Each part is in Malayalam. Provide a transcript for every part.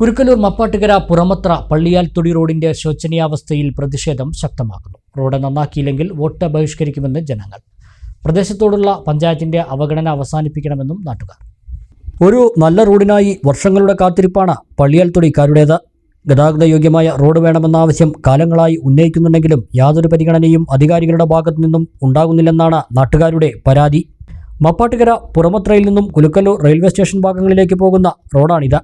കുരുക്കലൂർ മപ്പാട്ടുകര പുറമത്ര പള്ളിയാൽത്തൊടി റോഡിന്റെ ശോചനീയാവസ്ഥയിൽ പ്രതിഷേധം ശക്തമാക്കുന്നു. റോഡ് നന്നാക്കിയില്ലെങ്കിൽ വോട്ട് ബഹിഷ്കരിക്കുമെന്ന് ജനങ്ങൾ. പ്രദേശത്തോടുള്ള പഞ്ചായത്തിന്റെ അവഗണന അവസാനിപ്പിക്കണമെന്നും നാട്ടുകാർ. ഒരു നല്ല റോഡിനായി വർഷങ്ങളുടെ കാത്തിരിപ്പാണ് പള്ളിയാൽത്തൊടിക്കാരുടേത് ഗതാഗത യോഗ്യമായ റോഡ് വേണമെന്ന ആവശ്യം കാലങ്ങളായി ഉന്നയിക്കുന്നുണ്ടെങ്കിലും യാതൊരു പരിഗണനയും അധികാരികളുടെ ഭാഗത്തു നിന്നും ഉണ്ടാകുന്നില്ലെന്നാണ് നാട്ടുകാരുടെ പരാതി. മപ്പാട്ടുകര പുറമത്രയിൽ നിന്നും കുലുക്കല്ലൂർ റെയിൽവേ സ്റ്റേഷൻ ഭാഗങ്ങളിലേക്ക് പോകുന്ന റോഡാണിത്.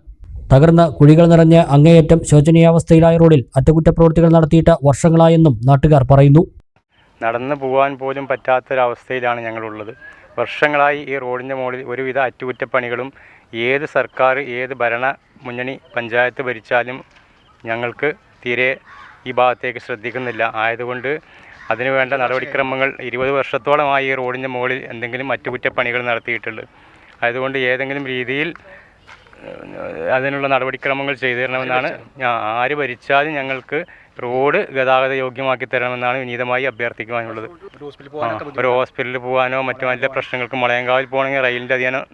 തകർന്ന് കുഴികൾ നിറഞ്ഞ് അങ്ങേയറ്റം ശോചനീയാവസ്ഥയിലായ റോഡിൽ അറ്റകുറ്റപ്രവൃത്തികൾ നടത്തിയിട്ട് വർഷങ്ങളായെന്നും നാട്ടുകാർ പറയുന്നു. നടന്നു പോകാൻ പോലും പറ്റാത്തൊരവസ്ഥയിലാണ് ഞങ്ങളുള്ളത്. വർഷങ്ങളായി ഈ റോഡിന്റെ മുകളിൽ ഒരുവിധ അറ്റകുറ്റപ്പണികളും ഏത് സർക്കാർ ഏത് ഭരണ മുന്നണി പഞ്ചായത്ത് ഭരിച്ചാലും ഞങ്ങൾക്ക് തീരെ ഈ ഭാഗത്തേക്ക് ശ്രദ്ധിക്കുന്നില്ല. ആയതുകൊണ്ട് അതിനു വേണ്ട നടപടിക്രമങ്ങൾ ഇരുപത് വർഷത്തോളമായി ഈ റോഡിന്റെ മുകളിൽ എന്തെങ്കിലും അറ്റകുറ്റപ്പണികൾ നടത്തിയിട്ടുണ്ട്. അതുകൊണ്ട് ഏതെങ്കിലും രീതിയിൽ അതിനുള്ള നടപടിക്രമങ്ങൾ ചെയ്തു തരണമെന്നാണ് ആര് ഭരിച്ചാലും ഞങ്ങൾക്ക് റോഡ് ഗതാഗത യോഗ്യമാക്കി തരണമെന്നാണ് വിനീതമായി അഭ്യർത്ഥിക്കുവാനുള്ളത്. ഒരു ഹോസ്പിറ്റലിൽ പോകാനോ മറ്റു നല്ല പ്രശ്നങ്ങൾക്ക് മുളയങ്കാവിൽ പോകണമെങ്കിൽ റെയിലിന്റെ അധികം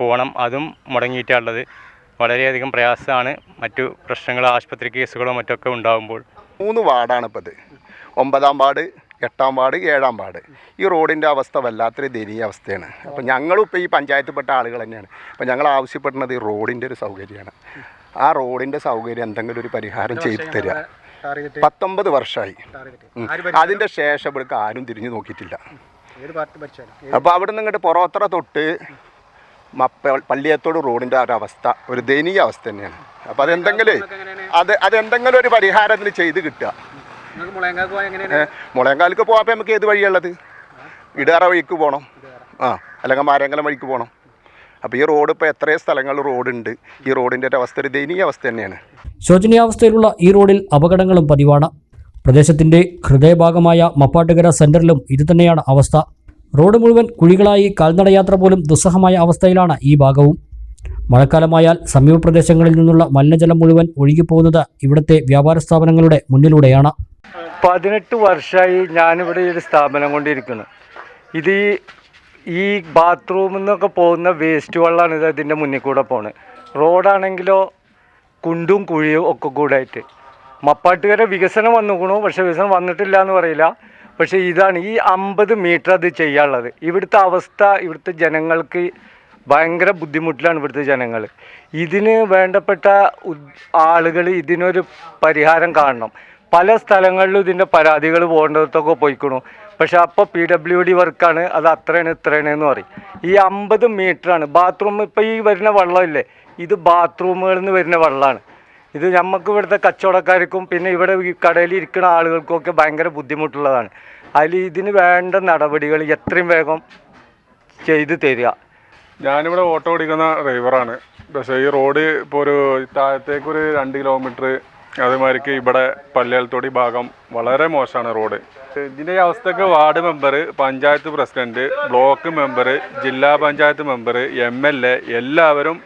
പോകണം. അതും മുടങ്ങിയിട്ടുള്ളത് വളരെയധികം പ്രയാസമാണ് മറ്റു പ്രശ്നങ്ങൾ ആശുപത്രി കേസുകളോ മറ്റൊക്കെ ഉണ്ടാകുമ്പോൾ മൂന്ന് വാർഡാണ് ഇപ്പോൾ ഇത് ഒമ്പതാം വാർഡ് എട്ടാം വാർഡ് ഏഴാം വാർഡ്. ഈ റോഡിന്റെ അവസ്ഥ വല്ലാത്തൊരു ദയനീയ അവസ്ഥയാണ്. അപ്പോൾ ഞങ്ങളും ഇപ്പോൾ ഈ പഞ്ചായത്തിൽപ്പെട്ട ആളുകൾ തന്നെയാണ്. അപ്പോൾ ഞങ്ങൾ ആവശ്യപ്പെടുന്നത് ഈ റോഡിന്റെ ഒരു സൗകര്യമാണ്. ആ റോഡിന്റെ സൗകര്യം എന്തെങ്കിലും ഒരു പരിഹാരം ചെയ്തു തരിക പത്തൊമ്പത് വർഷമായി. അതിന്റെ ശേഷം ഇവിടേക്ക് ആരും തിരിഞ്ഞു നോക്കിയിട്ടില്ല. അപ്പോൾ അവിടെ നിന്ന് ഇങ്ങോട്ട് പുറത്തറ തൊട്ട് മപ്പ പള്ളിയത്തോട് റോഡിന്റെ ഒരു അവസ്ഥ ഒരു ദയനീയ അവസ്ഥ തന്നെയാണ്. അപ്പോൾ അതെന്തെങ്കിലും അത് അതെന്തെങ്കിലും ഒരു പരിഹാരത്തിന് ചെയ്ത് കിട്ടുക. മുളയങ്കാലിക്ക് പോകാൻ നമുക്ക് ഏത് വഴിയുള്ളത്? ഇടാറ വഴിക്ക് പോകണം ആ അല്ലെങ്കിൽ മാരങ്കലം വഴിക്ക് പോകണം അപ്പോൾ ഈ റോഡ് ഇപ്പോൾ എത്രയോ സ്ഥലങ്ങൾ റോഡുണ്ട്. ഈ റോഡിന്റെ ഒരു അവസ്ഥ ഒരു ദയനീയ അവസ്ഥ തന്നെയാണ്. ശോചനീയാവസ്ഥയിലുള്ള ഈ റോഡിൽ അപകടങ്ങളും പതിവാണ്. പ്രദേശത്തിന്റെ ഹൃദയഭാഗമായ മപ്പാട്ടുകര സെന്ററിലും ഇതുതന്നെയാണ് അവസ്ഥ. റോഡ് മുഴുവൻ കുഴികളായി കാൽനടയാത്ര പോലും ദുസ്സഹമായ അവസ്ഥയിലാണ് ഈ ഭാഗവും. മഴക്കാലമായാൽ സമീപ പ്രദേശങ്ങളിൽ നിന്നുള്ള മലിനജലം മുഴുവൻ ഒഴുകിപ്പോകുന്നത് ഇവിടുത്തെ വ്യാപാര സ്ഥാപനങ്ങളുടെ മുന്നിലൂടെയാണ്. പതിനെട്ട് വർഷമായി ഞാനിവിടെ ഈ ഒരു സ്ഥാപനം കൊണ്ടിരിക്കുന്നു. ഇത് ഈ- ബാത്റൂമിൽ നിന്നൊക്കെ പോകുന്ന വേസ്റ്റ് വെള്ളമാണ് ഇത് ഇതിന്റെ മുന്നിൽ കൂടെ പോണത് റോഡാണെങ്കിലോ കുണ്ടും കുഴിയും ഒക്കെ കൂടെ ആയിട്ട് മപ്പാട്ടുകര വികസനം വന്നുകൂണു പക്ഷെ വികസനം വന്നിട്ടില്ല എന്ന് പറയില്ല. പക്ഷേ ഇതാണ് ഈ അമ്പത് മീറ്റർ അത് ചെയ്യാനുള്ളത്. ഇവിടുത്തെ അവസ്ഥ ഇവിടുത്തെ ജനങ്ങൾക്ക് ഭയങ്കര ബുദ്ധിമുട്ടിലാണ് ഇവിടുത്തെ ജനങ്ങൾ ഇതിന് വേണ്ടപ്പെട്ട ആളുകൾ ഇതിനൊരു പരിഹാരം കാണണം. പല സ്ഥലങ്ങളിലും ഇതിന്റെ പരാതികൾ പോകേണ്ടതൊക്കെ പോയിക്കണു. പക്ഷെ അപ്പോൾ പി ഡബ്ല്യു ഡി വർക്കാണ് അത് അത്രയാണ് ഇത്രയാണ് എന്ന് പറയും. ഈ അമ്പത് മീറ്ററാണ് ബാത്റൂം ഇപ്പോൾ ഈ വരുന്ന വെള്ളമില്ലേ ഇത് ബാത്റൂമുകളിൽ നിന്ന് വരുന്ന വെള്ളമാണ്. ഇത് നമുക്ക് ഇവിടുത്തെ കച്ചവടക്കാർക്കും പിന്നെ ഇവിടെ ഈ കടയിൽ ഇരിക്കുന്ന ആളുകൾക്കൊക്കെ ഭയങ്കര ബുദ്ധിമുട്ടുള്ളതാണ്. അതിൽ ഇതിന് വേണ്ട നടപടികൾ എത്രയും വേഗം ചെയ്ത് തരിക. ഞാനിവിടെ ഓട്ടോ ഓടിക്കുന്ന ഡ്രൈവറാണ്. പക്ഷേ ഈ റോഡ് ഇപ്പോൾ ഒരു താഴത്തേക്കൊരു രണ്ട് കിലോമീറ്റർ അതുമാതിരിക്ക് ഇവിടെ പള്ളിയാൽത്തോടി ഭാഗം വളരെ മോശമാണ് റോഡ്. ഇതിന്റെ അവസ്ഥക്ക് ward member panchayat president block member ജില്ലാ panchayat member M L A എല്ലാവരും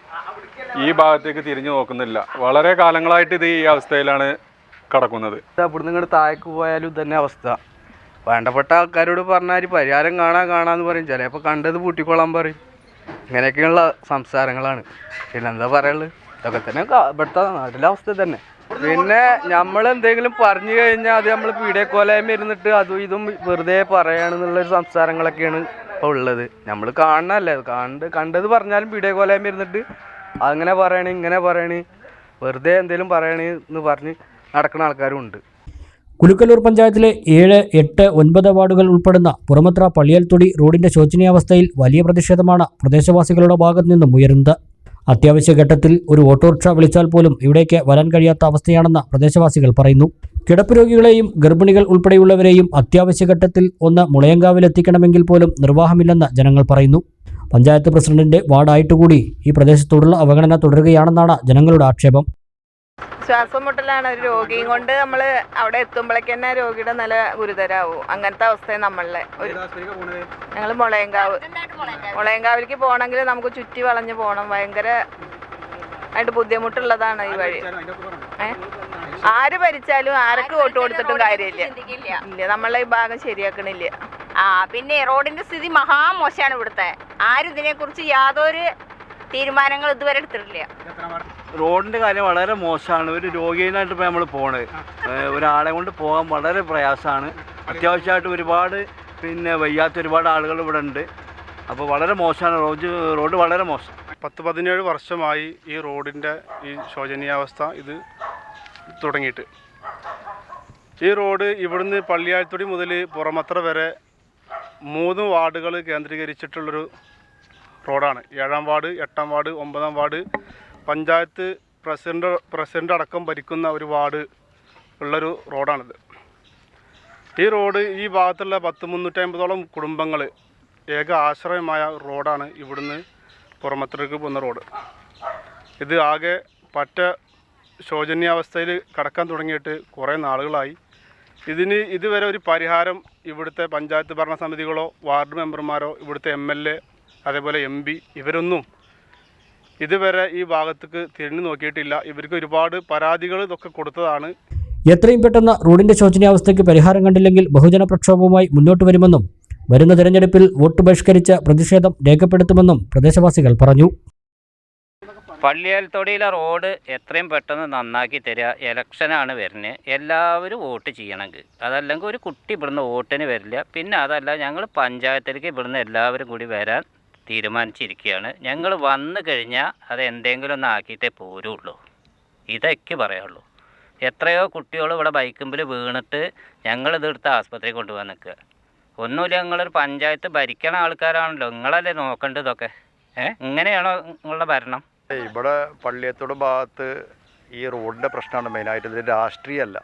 ഈ ഭാഗത്തേക്ക് തിരിഞ്ഞു നോക്കുന്നില്ല. വളരെ കാലങ്ങളായിട്ട് ഇത് ഈ അവസ്ഥയിലാണ് കിടക്കുന്നത്. ഇവിടുന്ന് ഇങ്ങോട്ട് താഴേക്ക് പോയാലും തന്നെ അവസ്ഥ. വേണ്ടപ്പെട്ട ആൾക്കാരോട് പറഞ്ഞാൽ പരിഹാരം കാണാൻ കാണാന്ന് പറയും. ചിലപ്പോൾ കണ്ടത് പൂട്ടിക്കൊള്ളാൻ പറയും. ഇങ്ങനെയൊക്കെയുള്ള സംസാരങ്ങളാണ്. പിന്നെ എന്താ പറയുള്ളത് ഇതൊക്കെ തന്നെ ഇവിടുത്തെ നാട്ടിലെ അവസ്ഥ തന്നെ പിന്നെ നമ്മൾ എന്തെങ്കിലും പറഞ്ഞു കഴിഞ്ഞാൽ അത് നമ്മൾ പീഡിയക്കോലയം ഇരുന്നിട്ട് അതും ഇതും വെറുതെ പറയാണെന്നുള്ളൊരു സംസാരങ്ങളൊക്കെയാണ് ഇപ്പോൾ ഉള്ളത്. നമ്മൾ കാണണല്ലേ? കണ്ട് കണ്ടത് പറഞ്ഞാലും പീഡിയക്കോലയം ഇരുന്നിട്ട് അങ്ങനെ പറയണേ ഇങ്ങനെ പറയണേ വെറുതെ എന്തെങ്കിലും പറയണേ എന്ന് പറഞ്ഞ് നടക്കുന്ന ആൾക്കാരും ഉണ്ട്. കുലുക്കല്ലൂർ പഞ്ചായത്തിലെ ഏഴ് എട്ട് ഒൻപത് വാർഡുകൾ ഉൾപ്പെടുന്ന പുറമത്ര പള്ളിയൽത്തൊടി റോഡിന്റെ ശോചനീയാവസ്ഥയിൽ വലിയ പ്രതിഷേധമാണ് പ്രദേശവാസികളുടെ ഭാഗത്തു നിന്നും ഉയരുന്നത്. അത്യാവശ്യ ഘട്ടത്തിൽ ഒരു ഓട്ടോറിക്ഷ വിളിച്ചാൽ പോലും ഇവിടേക്ക് വരാൻ കഴിയാത്ത അവസ്ഥയാണെന്ന് പ്രദേശവാസികൾ പറയുന്നു. കിടപ്പ് രോഗികളെയും ഗർഭിണികൾ ഉൾപ്പെടെയുള്ളവരെയും അത്യാവശ്യ ഘട്ടത്തിൽ ഒന്ന് മുളയങ്കാവിലെത്തിക്കണമെങ്കിൽ പോലും നിർവാഹമില്ലെന്ന് ജനങ്ങൾ പറയുന്നു. പഞ്ചായത്ത് പ്രസിഡന്റിന്റെ വാർഡായിട്ടുകൂടി ഈ പ്രദേശത്തോടുള്ള അവഗണന തുടരുകയാണെന്നാണ് ജനങ്ങളുടെ ആക്ഷേപം. ശ്വാസം മുട്ടലാണ് ഒരു രോഗിയും കൊണ്ട് നമ്മൾ അവിടെ എത്തുമ്പോഴേക്ക് തന്നെ രോഗിയുടെ നില ഗുരുതരാവും. അങ്ങനത്തെ അവസ്ഥയാണ് നമ്മളിലെ. ഒരു ഞങ്ങൾ മുളയങ്കാവ്. മുളയങ്കാവിലേക്ക് പോകണമെങ്കിൽ നമുക്ക് ചുറ്റി വളഞ്ഞു പോകണം ഭയങ്കര ആയിട്ട് ബുദ്ധിമുട്ടുള്ളതാണ് ഈ വഴി. ആര് ഭരിച്ചാലും ആരൊക്കെ വോട്ട് കൊടുത്തിട്ടും കാര്യമില്ല. ഇല്ല നമ്മളെ ഈ ഭാഗം ശരിയാക്കണില്ല. ആ പിന്നെ റോഡിന്റെ സ്ഥിതി മഹാമോശമാണ് ഇവിടുത്തെ. ആരും ഇതിനെക്കുറിച്ച് യാതൊരു തീരുമാനങ്ങൾ ഇതുവരെ എടുത്തിട്ടില്ല. റോഡിന്റെ കാര്യം വളരെ മോശമാണ്. ഒരു രോഗിയായിട്ട് ഇപ്പോൾ നമ്മൾ പോണത് ഒരാളെ കൊണ്ട് പോകാൻ വളരെ പ്രയാസമാണ്. അത്യാവശ്യമായിട്ട് ഒരുപാട് പിന്നെ വയ്യാത്ത ഒരുപാട് ആളുകൾ ഇവിടെ ഉണ്ട്. അപ്പോൾ വളരെ മോശമാണ്. റോഡ് റോഡ് വളരെ മോശം. പത്ത് പതിനേഴ് വർഷമായി ഈ റോഡിന്റെ ഈ ശോചനീയാവസ്ഥ ഇത് തുടങ്ങിയിട്ട്. ഈ റോഡ് ഇവിടുന്ന് പള്ളിയാഴ്ത്തുടി മുതൽ പുറമത്ര വരെ മൂന്ന് വാർഡുകൾ കേന്ദ്രീകരിച്ചിട്ടുള്ളൊരു റോഡാണ്. ഏഴാം വാർഡ് എട്ടാം വാർഡ് ഒമ്പതാം വാർഡ് പഞ്ചായത്ത് പ്രസിഡന്റ് പ്രസിഡന്റ് അടക്കം ഭരിക്കുന്ന ഒരു വാർഡ് ഉള്ളൊരു റോഡാണിത്. ഈ റോഡ് ഈ ഭാഗത്തുള്ള പത്ത് മുന്നൂറ്റി അമ്പതോളം കുടുംബങ്ങൾ ഏക ആശ്രയമായ റോഡാണ് ഇവിടുന്ന് പുറമത്തേക്ക് പോകുന്ന റോഡ്. ഇത് ആകെ പറ്റ ശോചനീയാവസ്ഥയിൽ കടക്കാൻ തുടങ്ങിയിട്ട് കുറേ നാളുകളായി. ഇതിന് ഇതുവരെ ഒരു പരിഹാരം ഇവിടുത്തെ പഞ്ചായത്ത് ഭരണസമിതികളോ വാർഡ് മെമ്പർമാരോ ഇവിടുത്തെ എം എൽ എ അതേപോലെ എം പി ഇവരൊന്നും ഇതുവരെ ഈ ഭാഗത്തേക്ക് തിരിഞ്ഞു നോക്കിയിട്ടില്ല. ഇവർക്ക് ഒരുപാട് പരാതികൾ ഇതൊക്കെ കൊടുത്തതാണ്. എത്രയും പെട്ടെന്ന് റോഡിന്റെ ശോചനീയാവസ്ഥയ്ക്ക് പരിഹാരം കണ്ടില്ലെങ്കിൽ ബഹുജന പ്രക്ഷോഭവുമായി മുന്നോട്ട് വരുമെന്നും വരുന്ന തെരഞ്ഞെടുപ്പിൽ വോട്ട് ബഹിഷ്കരിച്ച് പ്രതിഷേധം രേഖപ്പെടുത്തുമെന്നും പ്രദേശവാസികൾ പറഞ്ഞു. പള്ളിയാൽത്തൊടിയിലെ റോഡ് എത്രയും പെട്ടെന്ന് നന്നാക്കി തരിക ഇലക്ഷനാണ് വരുന്നത്. എല്ലാവരും വോട്ട് ചെയ്യണമെങ്കിൽ. അതല്ലെങ്കിൽ ഒരു കുട്ടി ഇവിടുന്ന് വോട്ടിന് വരില്ല. പിന്നെ അതല്ല ഞങ്ങൾ പഞ്ചായത്തിലേക്ക് ഇവിടുന്ന് എല്ലാവരും കൂടി വരാൻ തീരുമാനിച്ചിരിക്കുകയാണ്. ഞങ്ങൾ വന്നു കഴിഞ്ഞാൽ അത് എന്തെങ്കിലും ഒന്ന് ആക്കിയിട്ടേ പോരുള്ളൂ. ഇതൊക്കെ പറയുള്ളൂ. എത്രയോ കുട്ടികൾ ഇവിടെ ബൈക്കുമ്പിൽ വീണിട്ട് ഞങ്ങളിതെടുത്ത് ആസ്പത്രി കൊണ്ടുപോകാൻ നിൽക്കുക. ഒന്നുമില്ല നിങ്ങളൊരു പഞ്ചായത്ത് ഭരിക്കണ ആൾക്കാരാണല്ലോ. നിങ്ങളല്ലേ നോക്കേണ്ടതൊക്കെ ഏഹ് ഇങ്ങനെയാണോ നിങ്ങളുടെ ഭരണം? ഇവിടെ പള്ളിയത്തോട് ഭാഗത്ത് ഈ റോഡിന്റെ പ്രശ്നമാണ് മെയിനായിട്ട്. ഇത് രാഷ്ട്രീയമല്ല.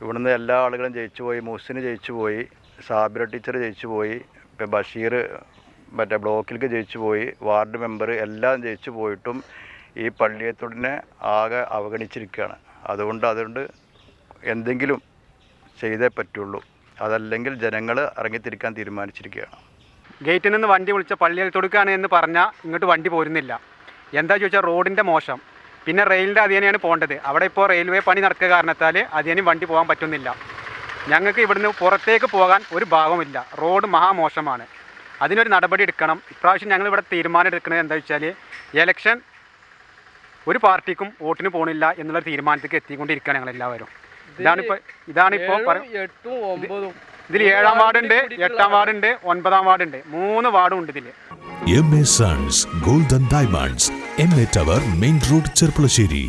ഇവിടുന്ന് എല്ലാ ആളുകളും ജയിച്ചു പോയി മുഹ്സിന് ജയിച്ചു പോയി സാബിറ ടീച്ചർ ജയിച്ചു പോയി ബഷീർ മറ്റേ ബ്ലോക്കിലേക്ക് ജയിച്ചു പോയി. വാർഡ് മെമ്പർ എല്ലാം ജയിച്ചു പോയിട്ടും ഈ പള്ളിയത്തോടിനെ ആകെ അവഗണിച്ചിരിക്കുകയാണ്. അതുകൊണ്ട് അതുകൊണ്ട് എന്തെങ്കിലും ചെയ്തേ പറ്റുള്ളൂ. അതല്ലെങ്കിൽ ജനങ്ങൾ ഇറങ്ങിത്തിരിക്കാൻ തീരുമാനിച്ചിരിക്കുകയാണ്. ഗേറ്റിൽ നിന്ന് വണ്ടി വിളിച്ച പള്ളിയിൽ തൊടുക്കാണ് എന്ന് പറഞ്ഞാൽ ഇങ്ങോട്ട് വണ്ടി പോരുന്നില്ല. എന്താ ചോദിച്ചാൽ റോഡിന്റെ മോശം. പിന്നെ റെയിലിന്റെ അതിനെയാണ് പോകേണ്ടത്. അവിടെ ഇപ്പോൾ റെയിൽവേ പണി നടക്കുക കാരണത്താൽ അതിനും വണ്ടി പോകാൻ പറ്റുന്നില്ല. ഞങ്ങൾക്ക് ഇവിടുന്ന് പുറത്തേക്ക് പോകാൻ ഒരു ഭാഗമില്ല റോഡ് മഹാമോശമാണ്. അതിനൊരു നടപടി എടുക്കണം. ഇപ്രാവശ്യം ഞങ്ങൾ ഇവിടെ തീരുമാനം എടുക്കുന്നത് എന്താ വെച്ചാൽ എലക്ഷൻ ഒരു പാർട്ടിക്കും വോട്ടിന് പോകണില്ല എന്നുള്ള തീരുമാനത്തേക്ക് എത്തിക്കൊണ്ടിരിക്കുകയാണ് ഞങ്ങൾ എല്ലാവരും ഇതാണിപ്പോൾ ഇതാണിപ്പോൾ ഇതിൽ ഏഴാം വാർഡുണ്ട് എട്ടാം വാർഡുണ്ട് ഒൻപതാം വാർഡുണ്ട്. മൂന്ന് വാർഡും ഉണ്ട് ഇതിൽ M A sons golden diamonds M A tower main road Cherpulassery.